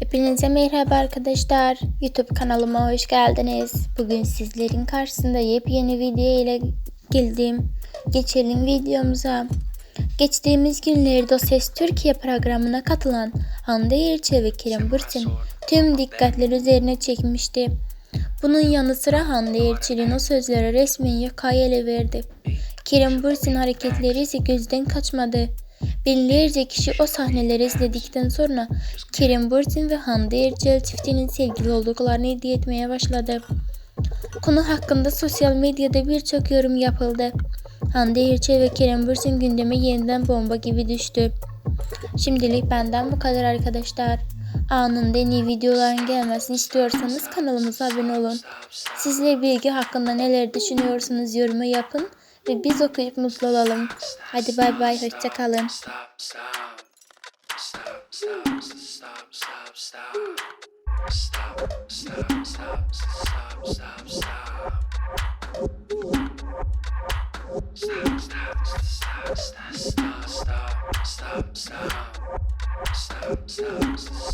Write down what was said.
Hepinize merhaba arkadaşlar. YouTube kanalıma hoş geldiniz. Bugün sizlerin karşısında yepyeni video ile geldim. Geçelim videomuza. Geçtiğimiz günlerde Ses Türkiye programına katılan Hande Erçel ve Kerem Bürsin tüm dikkatleri üzerine çekmişti. Bunun yanı sıra Hande Erçel'in o sözlere resmen yakayı ele verdi. Kerem Bürsin hareketleri ise gözden kaçmadı. Binlerce kişi o sahneleri izledikten sonra Kerem Bürsin ve Hande Erçel çiftinin sevgili olduklarını iddia etmeye başladı. Konu hakkında sosyal medyada birçok yorum yapıldı. Hande Erçel ve Kerem Bürsin gündeme yeniden bomba gibi düştü. Şimdilik benden bu kadar arkadaşlar. Anında yeni videoların gelmesini istiyorsanız kanalımıza abone olun. Sizler bilgi hakkında neler düşünüyorsunuz yoruma yapın ve biz okuyup mutlu olalım. Hadi bay bay hoşçakalın. stop, stop, stop, stop, stop, stop, stop. Stop, stop, stop.